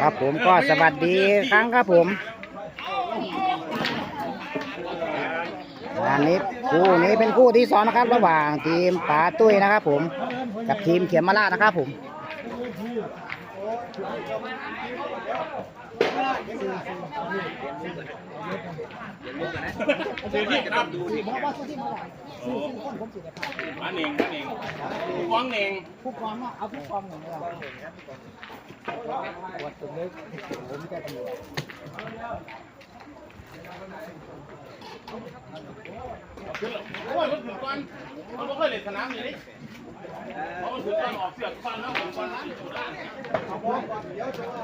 ครับผมก็สวัสดีครั้งครับผมอันนี้คู่นี้เป็นคู่ที่สองนะครับ ระหว่างทีมป๋าตุ้ยนะครับ ผมกับทีมเขียมมาลานะครับผม ซื้อที่ครับดูที่มาเน่งมาเน่งฟ้องเน่งผู้กองเอาผู้กองหนึ่งเลยวัดตัวเล็กผมจะดี โอ้ยมันถึงก่อนมันไม่เคยเล่นสนามอย่นี้เรามันถึงก่อนออกเสือกฟันแล้วถึงก่อนสุดได้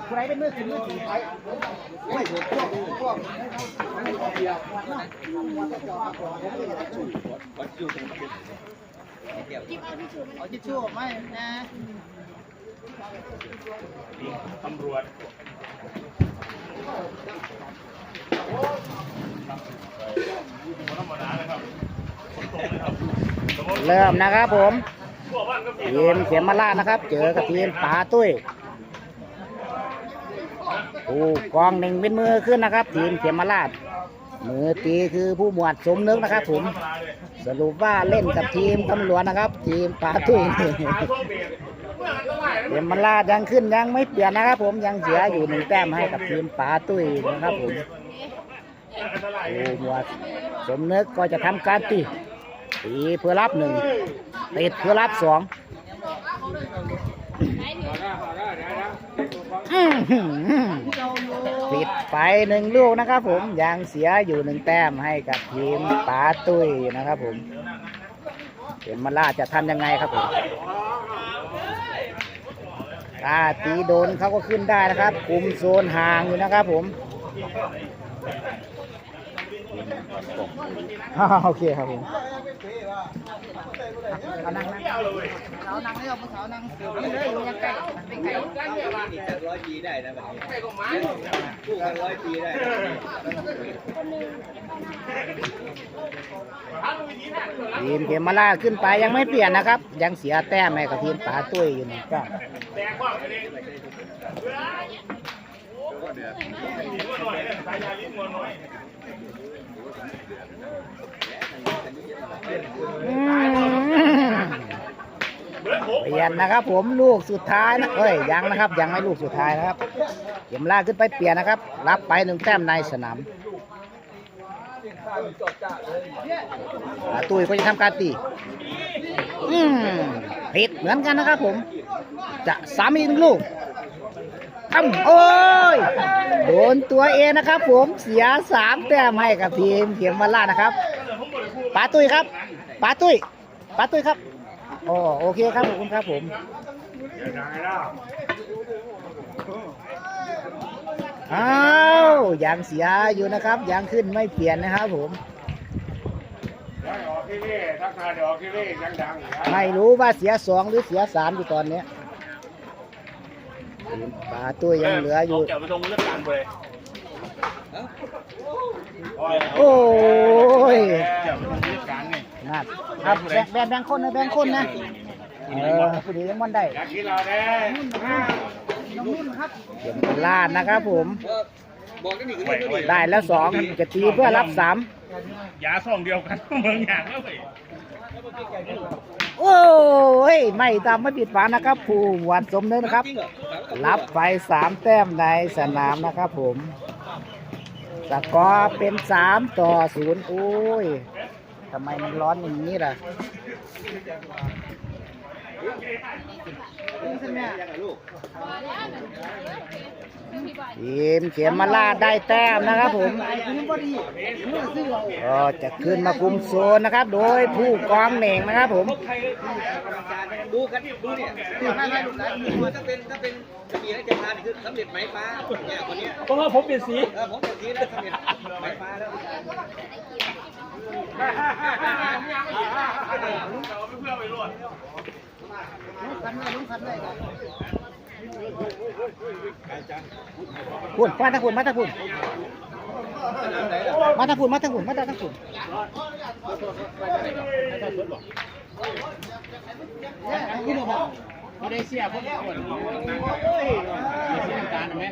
ใครเป็นมือถือมือถือไปไม่ถูกพวกพวกเอาทิชชู่ไม่นะตำรวจ เริ่มนะครับผมทีมเขียมมาลาดนะครับ เจอกับทีมป๋าตุ้ยผู้กองหนึ่งเป็นมือขึ้นนะครับ ทีมเขียมมาลาดมือตีคือผู้หมวดสมนึกนะครับผมสรุปว่าเล่นกับทีมตำรวจนะครับ ทีมป๋าตุ้ยเขียมมาลาดยังขึ้นยังไม่เปลี่ยนนะครับ ผมยังเสียอยู่หนึ่งแต้มให้กับทีมป๋าตุ้ยนะครับผม อันตรายผู้หมวดสมนึกก็จะทำการตีตีเพื่อรับหนึ่งติดเพื่อรับสองอื้อหือผิดไปหนึ่งลูกนะครับผมยังเสียอยู่หนึ่งแต้มให้กับทีมป๋าตุ้ยนะครับผมเห็นมาล่าจะทำยังไงครับผมถ้าตีโดนเขาก็ขึ้นได้นะครับคุมโซนห่างอยู่นะครับผม อ้าโอเคครับผมเอานั่งนั่งเอานั่งเลยเอาผู้สานั่งนี่เลยยังไก่เป็นไก่ร้อยปีได้นะแบบนี้คู่กันร้อยปีได้ทีมเขมมาลาขึ้นไปยังไม่เปลี่ยนนะครับ ยังเสียแต้มให้กับทีมป๋าตุ้ยอยู่นึ่งแต้มแตกกว้างไปเลยหัวหน่อย เปลี่ยนนะครับ ผมลูกสุดท้ายนะเอ้ยยังนะครับ ยังไม่ลูกสุดท้ายนะครับเขมมาลาขึ้นไปเปลี่ยนนะครับ รับไปหนึ่งแต้มในสนามตุ้ยก็จะทำการตีอืมผิดเหมือนกันนะครับผม จะสามอีกหนึ่งลูก ทำโอ้ย โดนตัวเองนะครับ ผมเสียสามแต้มให้กับทีมเขียมมาล่านะครับปาตุ้ยครับปาตุ้ยปาตุ้ยครับโอ้โอเคครับขอบคุณครับผมอ้าวยังเสียอยู่นะครับยังขึ้นไม่เปลี่ยนนะครับผมไม่รู้ว่าเสียสองหรือเสียสามอยู่ตอนนี้ ยทีมป้าตุ้ยยังเหลืออยู่เกี่ยวไปตรงเรื่องการเลยโอ้ยเกี่ยวไปตรงเรื่องการไงนัดครับแบ่งแบ่งแบ่งคนนะแบ่งคนนะเออผู้ดียังมันได้อยากกินเราแน่เดี๋ยวเป็นลาดนะครับผมบอกกันอีกไว้ไว้ได้แล้วสองจะตีเพื่อรับสามยาซ่องเดียวกันเมืองอย่างแล้วเว้ยโอ้ย ไม่ตามไม่ผิดฝันนะครับผู้หวดสมนึกนะครับรั รับไปสามแต้มในสนามนะครับผม สกอร์เป็นสามต่อศูนย์โอ้ยทำไมมันร้อนอย่างนี้ล่ะ ทีมเขียมมาลาดได้แต้มนะครับผมก็จะขึ้นมาคุมโซนนะครับ โดยผู้กองเหน่งนะครับผมดูกันดูเนี่ยคือถ้าถ้าเป็นถ้าเป็นจะมีให้เจ้าทานคือสำเร็จไหมฟ้าเนี่ยคนนี้เพราะว่าผมเป็นสีเออผมเป็นทีแล้วสำเร็จไหมฟ้าแล้วพุ่นมาทางพุ่นมาทางพุ่นมาทาง พุ่นมาทาตะพุ่นมาทางพุ่นเขาได้เสียพวกนี้ก่อนเสียการไหม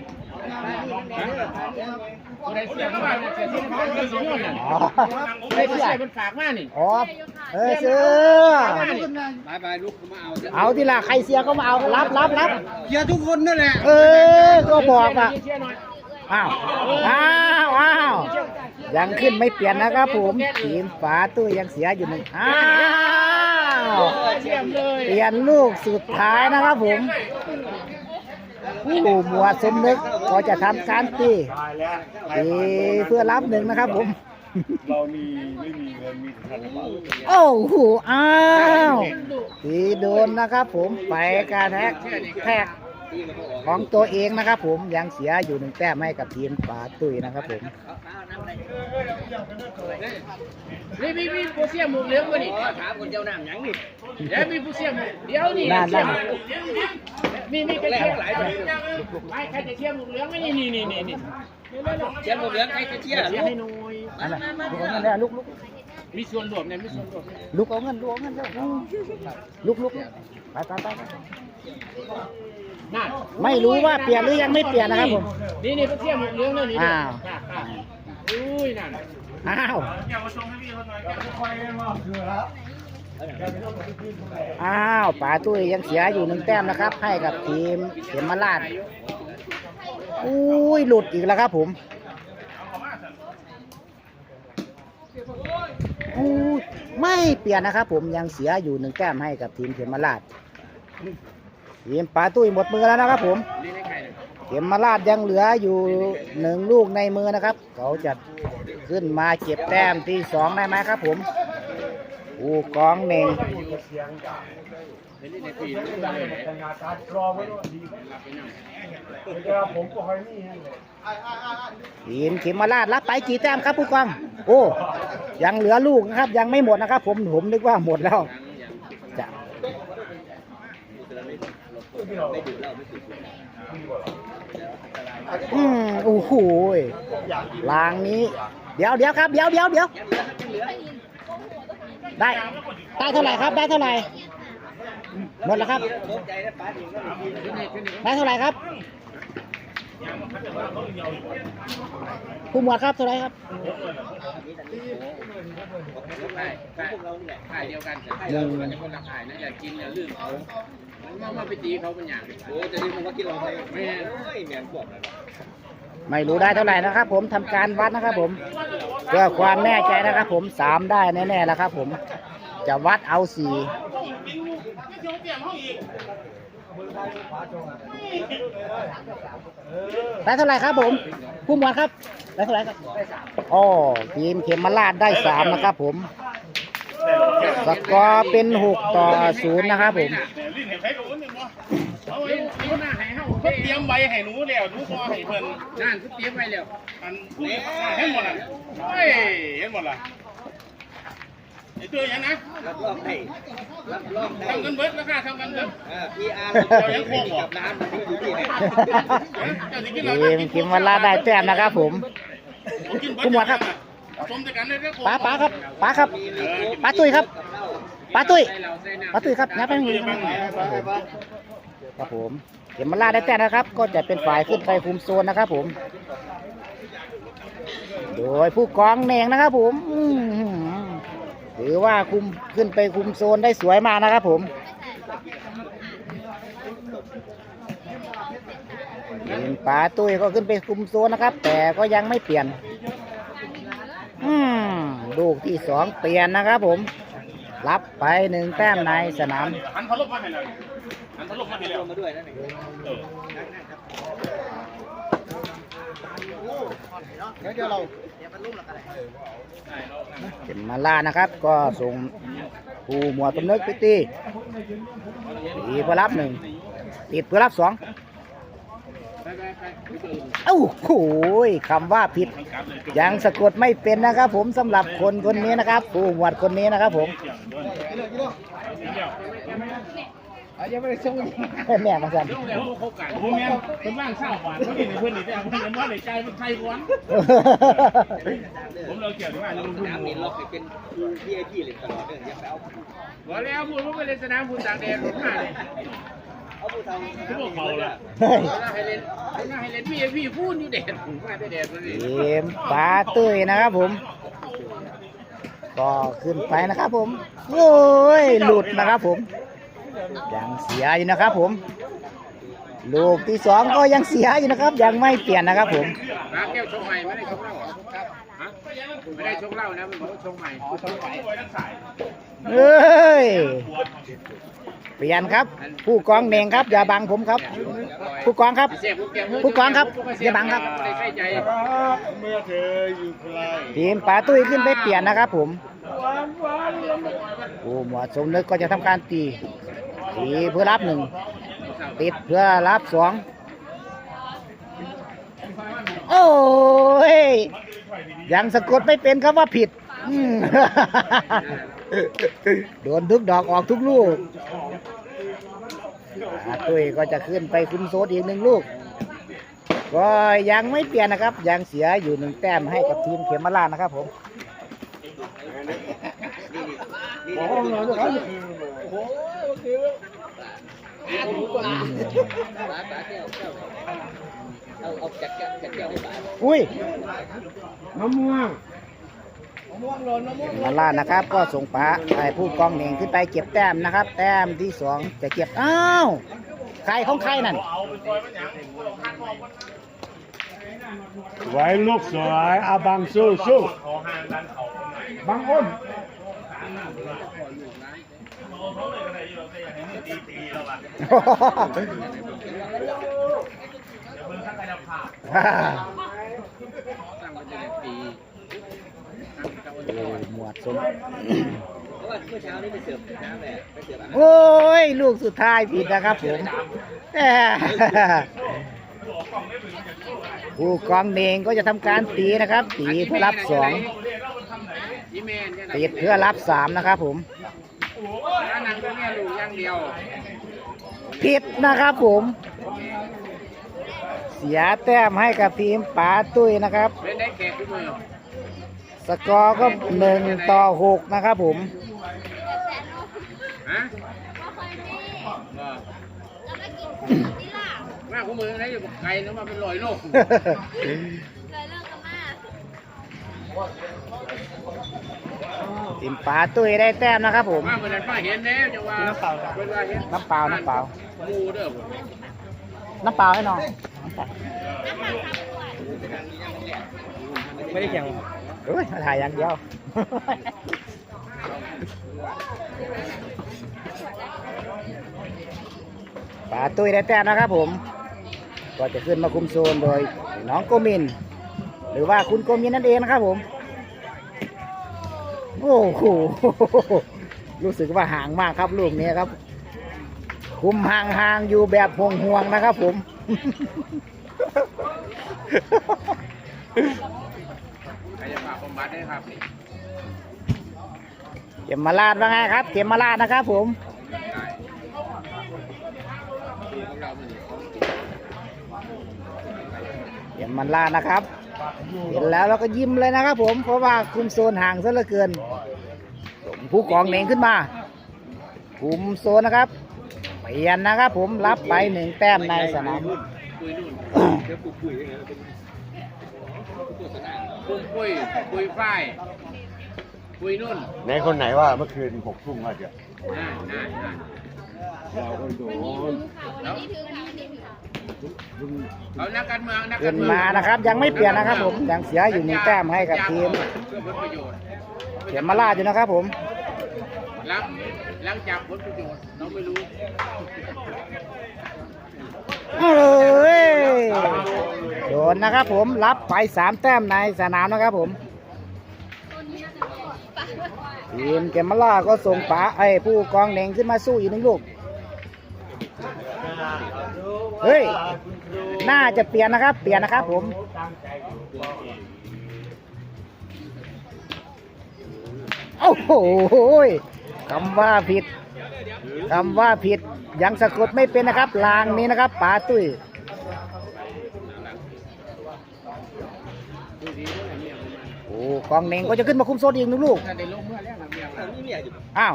เขาได้เสียเขาเสียที่เขาเสียสิ่งนั้นอ๋อได้เสียมันฝากมานี่อ๋อเออซื้อบายบายลูกมาเอาเอาทีละใครเสียก็มาเอารับรับรับเชียทุกคนนั่นแหละเออก็บอกอะเสียหน่อยอ้าวอ้าวอ้าวยังขึ้นไม่เปลี่ยนนะครับผมทีมฝาตู้ยังเสียอยู่หนึ่งอ้าว เสียมเลยเปลี่ยนลูกสุดท้ายนะครับผมผู้หมวดสมนึกก็จะทำการตีตีเพื่อรับหนึ่งนะครับผม เรามีไม่มีเงินมีธนบัตรโอ้โหอ้าวตีโดนนะครับผมไปการแท็กแท็ก ของตัวเองนะครับผมยังเสียอยู่หนึ่งแต้มให้กับทีมฝาตุ้ยนะครับผมนี่มีมีผู้เสียหมูเหลืองวะนี่ถามคนเจ้าน้ำยังนี่เดี๋ยวมีผู้เสียหมูเดี๋ยวนี่นั่นนั่นมีมีกระเทียมหลายแบบไม่ใครจะเทียมหมูเหลืองไม่นี่นี่นี่นี่นี่เชียร์หมดเหลืองใครจะเชียร์เสียลูกให้หน่อยนั่นแหละลูกเอาเงินแล้วลุกลุกมีส่วนรวมเนี่ยมีส่วนรวมลุกเอาเงินลุกเอาเงินแล้วลุกลุกไปไปไปไป นั่นไม่รู้ว่าเปลี่ยนหรือยังไม่เปลี่ยนนะครับผม นี่นี่ผู้เสียหมูเหลืองเลยนี่อ้าวอุ้ยนั่นอ้าวอ้าวป๋าตุ้ยยังเสียอยู่หนึ่งแต้มนะครับ ให้กับทีมเขมราชอุ้ยหลุดอีกแล้วครับผมอุ้ยไม่เปลี่ยนนะครับผมยังเสียอยู่หนึ่งแต้มให้กับทีมเขมราช ทีมป๋าตุ้ยหมดมือแล้วนะครับ ผมนี่ในใครเลาชยังเหลืออยู่หนึ่งลูกในมือนะครับ เขาจะขึ้นมาเก็บแต้มที่สองได้ไหมครับ ผมอูกองเน่งนี่ในเลยแต่งานการกรองไว้ด้วยดีมทีมเขมราชรับไปกี่แต้มครับผู้กอง โอ้ ยังเหลือลูกนะครับ ยังไม่หมดนะครับ ผมผมนึกว่าหมดแล้วจะ อืมโอ้โหยลางนี้ เดี๋ยวเดี๋ยวครับเดี๋ยวเดี๋ยวเดี๋ยวได้ ได้เท่าไหร่ครับ ได้เท่าไหร่หมดแล้วครับ ได้เท่าไหร่ครับ ผู้หมวดครับเท่าไหร่ครับใช่ใช่พวกเราเนี่ยขายเดียวกันแต่เราจะคนละขายนะอยากกินอย่าลืมเขามันมาไปตีเขาเป็นอย่างโอ้จะดีมันก็กินเราไปไม่เหมือนพวกนั้นไม่รู้ได้เท่าไหร่นะครับ ผมทำการวัดนะครับ ผมเพื่อความแน่ใจนะครับ ผมสามได้แน่ๆแล้วครับ ผมจะวัดเอาสี่ ได้เท่าไหร่ครับผมผู้หมวดครับได้เท่าไหร่ครับอ๋อทีมเข็มราชได้สามนะครับผมสกอร์เป็นหกต่อศูนย์นะครับผมเห็นใครรู้เนี่ยมั้งเอาเตรียมไว้ให้หนูแล้วหนูพอให้เพิ่นนั่นเตรียมไว้แล้วอันเห็นหมดล่ะเฮ้ยเห็นหมดละ ไอ้ตัวยังนะรับรองได้รับรองได้ทำกันเบิดราคาทำกันเบิดพีอาร์กับร้านมันที่อยู่ที่ไหนเจ้าสิกินเราทีมเขมราชได้แต้มนะครับผมผู้หมวดครับสมแต่กันเลยเด้อป้าป้าครับป้าครับป้าตุ้ยครับป้าตุ้ยป้าตุ้ยครับนับไปหนึ่งครับผมเขมราชได้แต้มนะครับ ก็จะเป็นฝ่ายขึ้นไปคุมโซนนะครับผม โดยผู้กองเนงนะครับผมอื้อ หือถือว่าคุมขึ้นไปคุมโซนได้สวยมากนะครับผมทีมป๋าตุ้ยก็ขึ้นไปคุมโซนนะครับ แต่ก็ยังไม่เปลี่ยน อืมลูกที่สองเปลี่ยนนะครับผม รับไปหนึ่งแต้มในสนามหันพัดลมมาให้เลยหันพัดลมมาให้แล้วมาด้วยนั่นเองเข็มมาล่านะครับ ก็ส่งผู้หมวดตำนึกไปตีตีเพื่อรับหนึ่งติดเพื่อรับสองเอ้าโอ้ยคำว่าผิด ยังสะกดไม่เป็นนะครับผมสำหรับคนคนนี้นะครับผู้หมวดคนนี้นะครับผม ยังไม่ได้ส่งแม่มาสั่นเรื่องแล้วพวกเขากันผมแม่นเพิ่นว่างเศร้าหวานเพิ่นนี่เพิ่นนี่แต่เพิ่นนั้นว่าในใจเป็นไทยก่อนผมเราเกี่ยวด้วยเรื่องสพุ่นามหนี้ล็อกให้เป็น VIP เลยตลอดเรื่องอย่าไปเอาบ่แล้วพูดว่าไปเล่นสนามพุ่นตากแดดมาเลยเอาผู้เฒ่าที่พวกเขาล่ะเฮ้ยเวลาให้เล่นเวลาให้เล่นพี่พี่พูดอยู่แดดมาได้แดดมันนี่เกมปลาตุ้ยนะครับผมก็ขึ้นไปนะครับผม โอ้ย หลุดนะครับผม ยังเสียอยู่นะครับผม ลูกที่สองก็ยังเสียอยู่นะครับ ยังไม่เปลี่ยนนะครับผมร้านแก้วชงใหม่ไม่ได้ชงเหล้าครับฮะไม่ได้ชงเหล้านะมันบอกว่าชงใหม่ชงใหม่เอ้ยเปลี่ยนครับ ผู้กองเน่งครับ อย่าบังผมครับ ผู้กองครับเสียผู้แก้วผู้กองครับอย่าบังครับไม่ได้ใส่ใจเมื่อเธออยู่ไกลทีมปลาตุ้ยขึ้นไปเปลี่ยนนะครับผมผู้หมวดสมนึกก็จะทำการตี ตีเพื่อรับหนึ่งติดเพื่อรับสองโอ้ยยังสะกดไม่เป็นครับว่าผิด โดนทุกดอกออกทุกลูกตุ้ยก็จะขึ้นไปคุมโซดอีกหนึ่งลูก ก็ยังไม่เปลี่ยนนะครับ ยังเสียอยู่หนึ่งแต้มให้กับทีมเขมราชนะครับผมมองห เอาเอาจัดแก้วจัดแก้วให้ป๋าอุ้ยมะม่วงเขมราชนะครับ ก็ส่งปลาไอ้ผู้กองเหน่งขึ้นไปเก็บแต้มนะครับ แต้มที่สองจะเก็บอ้าวใครของใครนั่นไว้ลูกสวยอาบังสู้สู้บังอ้น โอ้ยหมวดสมเพราฮ่าฮ่านี้ไปเสิร์ฟน้ำแหละไปเสิร์ฟอาโอ้ย ลูกสุดท้ายผิดนะครับผมผู้กองเนงก็จะทำการตีนะครับ ตีเพื่อรับสองอีเพื่อรับสามนะครับผม ร้านนั้นก็เนี่ยลูกอย่างเดียวผิดนะครับผม เสียแต้มให้กับทีมป๋าตุ้ยนะครับ เป็นได้แขกทุกมือสกอร์ก็หนึ่งต่อหกนะครับผม ฮะว่าคู่มืออะไรอยู่ไกลแล้วมาเป็นร้อยโล ทีมป๋าตุ้ยได้แต้มนะครับผมว่าเมื่อนั้นป้าเห็นแล้วจะว่าน้ำเปล่าเป็นว่าเห็นน้ำเปล่าน้ำเปล่าหมูเด้อผมน้ำเปล่าให้น้องไม่ได้แข่งเฮ้ยมาถ่ายอย่างเดียวป๋าตุ้ยได้แต้มนะครับผม ก็จะขึ้นมาคุมโซนโดยน้องโกมินห รือว่าคุณโกมินนั่นเองนะครับผม โอ้โหรู้สึกว่าห่างมากครับลูกนี้ครับ คุมห่างๆอยู่แบบห่วงๆนะครับผมใครจะมาบำบัดได้ครับนี่เข็มมาลาดว่าไงครับเข็มมาลาดนะครับผมได้ของเรามันของเข็มมาลาดนะครับ เห็นแล้วเราก็ยิ้มเลยนะครับผม เพราะว่าคุมโซนห่างซะเหลือเกิน ผู้กองเหน่งขึ้นมา คุมโซนนะครับ เปลี่ยนนะครับผมรับไปหนึ่งแต้มในสนามคุยนู่นเดี๋ยวปลุกคุยยังไงเป็นตัวสนามคุยคุยคุยฝ้ายคุยนู่นในคนไหนว่าเมื่อคืนหกทุ่มว่าจะน่าน่าน่าเราก็โดนแล้ว เอานักการเมืองนักขึ้การนเมืองมานะครับ ยังไม่เปลี่ยนนะครับผมยังเสียอยู่หนึ่งแต้มให้กับทีมเพื่อผลประโยชน์เข็มมาลาดอยู่นะครับผมหลังหลังจากผลประโยชน์เราไม่รู้เอ้ยโดนนะครับผมรับไปสามแต้มในสนามนะครับผมทีมเกมมาล่าก็ส่งป๋าไอ้ผู้กองเหน่งขึ้นมาสู้อีกหนึ่งลูก เฮ้ย น่าจะเปลี่ยนนะครับ เปลี่ยนนะครับผม โอ้โหคำว่าผิดคำว่าผิด ยังสะกดไม่เป็นนะครับ ลางนี้นะครับป๋าตุ้ยโอ้กองเหน่งก็จะขึ้นมาคุมโซนอีกหนึ่งลูกถ้าได้ลงเมื่อแล้วนะเมียว่านี่เมียอยู่อ้าว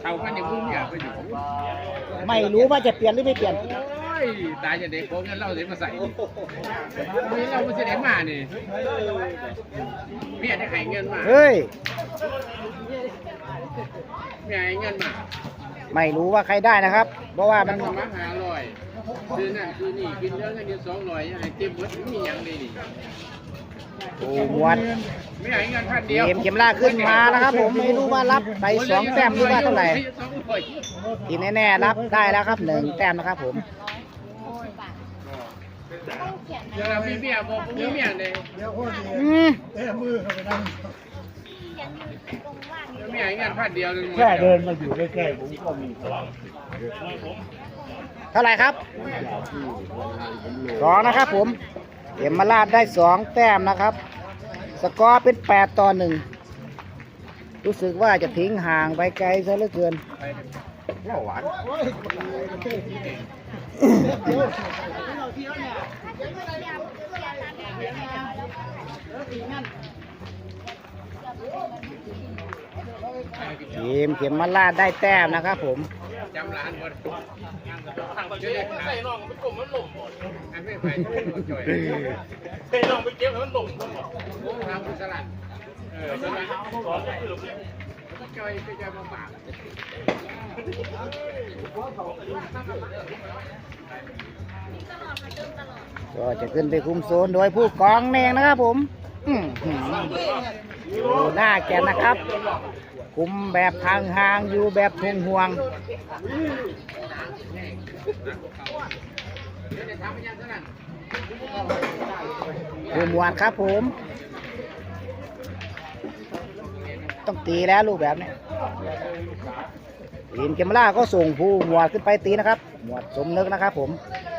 เท่ากันอย่างพูดเมียไปอยู่ไม่รู้ว่าจะเปลี่ยนหรือไม่เปลี่ยนโอ้ ยตายจะเด็กโกงเงินเราเสียมาใส่นี่เราไม่ใช่เด็กมานี่เมียได้ให้เงินมาเฮ้ยเมียให้เงินมาไม่รู้ว่าใครได้นะครับ เพราะว่ามันมันมาหาลอยซื้อนั่นซื้อนี่กินเยอะเงินเดือนสองร้อยให้เต็มหมดมีอย่างดีนี่โอ้มวนไม่ให้เงินพันเกเดียวมเข็มล่าขึ้นมานะครับ ผมไม่รู้ว่ารับไปสองแต้มหรือว่าเท่าไหร่สองร้อยทีแน่ๆรับได้แล้วครับหนึ่งแต้มนะครับผม เดี๋ยวเรามีเมียบอกมีเมียเลยอืมเมียให้เงินพันเดียวแค่เดินมาอยู่ใกล้ๆผมก็มีพลังเท่าไหร่ครับสองนะครับผมเข็มมาลาดได้สองแต้มนะครับ สกอร์เป็นแปดต่อหนึ่งรู้สึกว่าจะทิ้งห่างไปไกลซะเหลือเกินหวาน ทีมเข็มมาลาดได้แต้มนะครับผมจำร้านก่อนทางจะได้ใส่น้องไปกลมมันหล่มอันไม่ไปจ่อยใส่น้องไปเก็บมันหล่มโอ้ทางกุศลเออสลัด จ่อยไปจ่อยมาฝากก็จะขึ้นไปคุมโซนโดยผู้กองเองนะครับผมดูหน้าแกนะครับ คุมแบบทางห่างอยู่แบบห่วงห่วงจะทำยังไงนั่นๆผู้หมวดครับผม ต้องตีแล้วลูกแบบนี้ทีมเกมล่าก็ส่งผู้หมวดขึ้นไปตีนะครับ หมวดสมนึกนะครับ ผม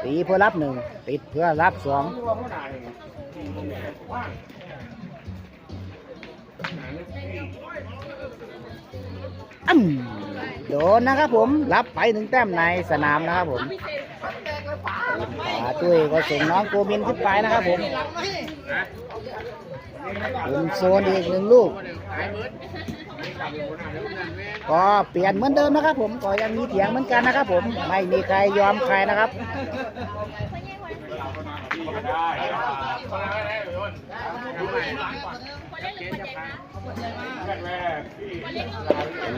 ตีเพื่อรับหนึ่งติดเพื่อรับสองอืมโดนนะครับผมรับไปหนึ่งแต้มในสนามนะครับผมป่าตุ้ยก็ส่งน้องโกมินขึ้นไปนะครับผม คุมโซนอีกหนึ่งลูกก็เปลี่ยนเหมือนเดิมนะครับ ผมก็ยังมีเถียงเหมือนกันนะครับ ผมไม่มีใครยอมใครนะครับ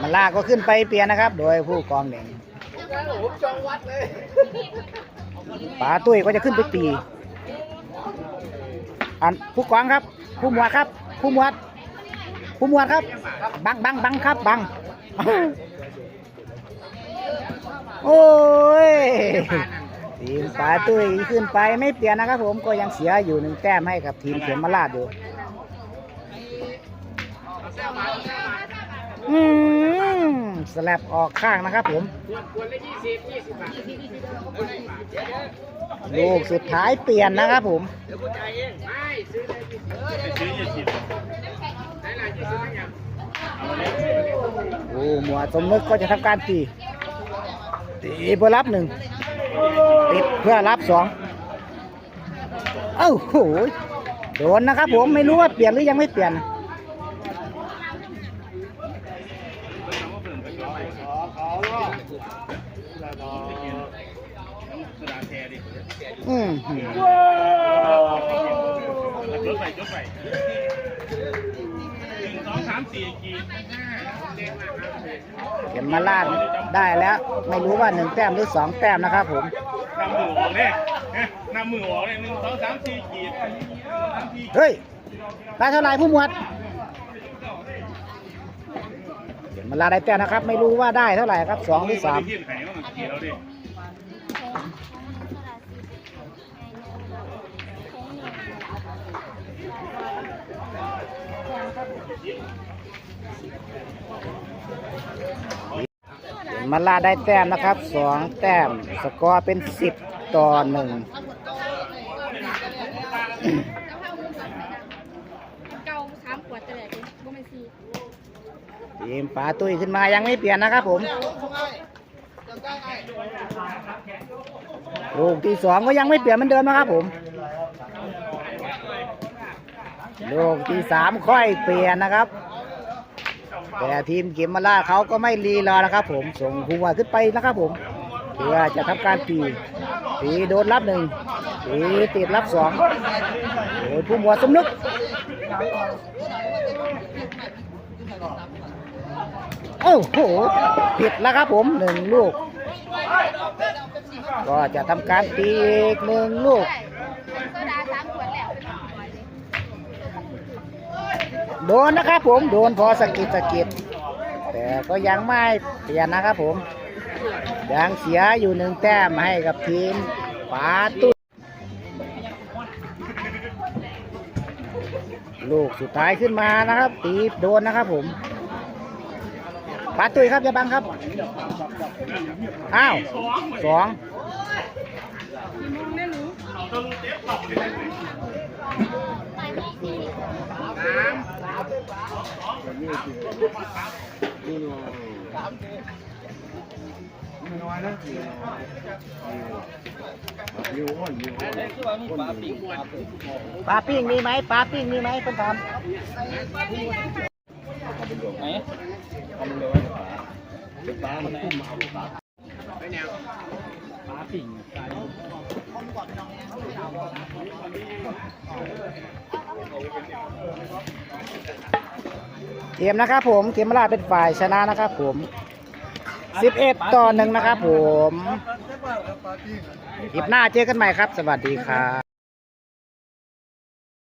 มันลากก็ขึ้นไปเปลี่ยนนะครับ โดยผู้กองเด่งป๋าตุ้ยก็จะขึ้นไปตีอันผู้กองครับ ผู้หมวดครับ ผู้หมวดผู้หมวดครับ บังบังบังครับบัง โอ้ยทีมป่าตุ้ยขึ้นไปไม่เปลี่ยนนะครับ ผมก็ยังเสียอยู่หนึ่งแต้มให้กับทีมเข็มมาลาดอยู่ อืมสลับออกข้างนะครับผมควรละยี่สิบยี่สิบบาทลูกสุดท้ายเปลี่ยนนะครับผมเดี๋ยวกูจ่ายเองไม่ซื้อเลยยี่สิบซื้อยี่สิบไหนล่ะยี่สิบได้ยังโอ้หมวดสมนึกก็จะทำการตีตีเพื่อรับหนึ่งติดเพื่อรับสองเอ้าโหโดนนะครับผมไม่รู้ว่าเปลี่ยนหรือยังไม่เปลี่ยน อืมหือรถไฟรถไฟหนึ่งสองสามสี่กี่เข็มมาลาดได้แล้ว ไม่รู้ว่าหนึ่งแต้มหรือสองแต้มนะครับผมนำมือออกเนี่ยนำมือออกเนี่ยหนึ่งสองสามสี่กี่สามสี่เฮ้ยได้เท่าไหร่ผู้หมวดเข็มมาลาดได้แต้มนะครับ ไม่รู้ว่าได้เท่าไหร่ครับสองหรือสาม มาลาได้แต้มนะครับสองแต้ม สกอร์เป็นสิบต่อหนึ่งทีมป๋าตุ้ยขึ้นมายังไม่เปลี่ยนนะครับผมลูกที่สองก็ยังไม่เปลี่ยนเหมือนเดิมนะครับผมลูกที่สามค่อยเปลี่ยนนะครับ แต่ทีมเกมมาล่าเขาก็ไม่รีรอนะครับผมส่งหัวขึ้นไปนะครับผมเพื่อจะทำการตีตีโดนรับหนึ่งตีติดรับสองโดยผู้หมวดสมนึกโอ้โหผิดแล้วครับผมหนึ่งลูก ก็จะทำการตีอีกหนึ่งลูก โซดาสามขวดแล้วเป็นร้อยเลย โดนนะครับผมโดนพอสะกิดสะกิดแต่ก็ยังไม่เปลี่ยนนะครับผมยังเสียอยู่หนึ่งแต้มให้กับทีมปาตุ้ลูกสุดท้ายขึ้นมานะครับ ตีโดนนะครับผมปาตุยครับอย่าบังครับ อ้าวสอง ปลาปิ้งมีไหมปลาปิ้งมีไหมเพิ่นถามเเกมนะครับผมเกมมาลาเป็นฝ่ายชนะนะครับผม11ต่อหนึ่งนะครับผมคลิปหน้าเจอกันใหม่ครับ สวัสดีครับ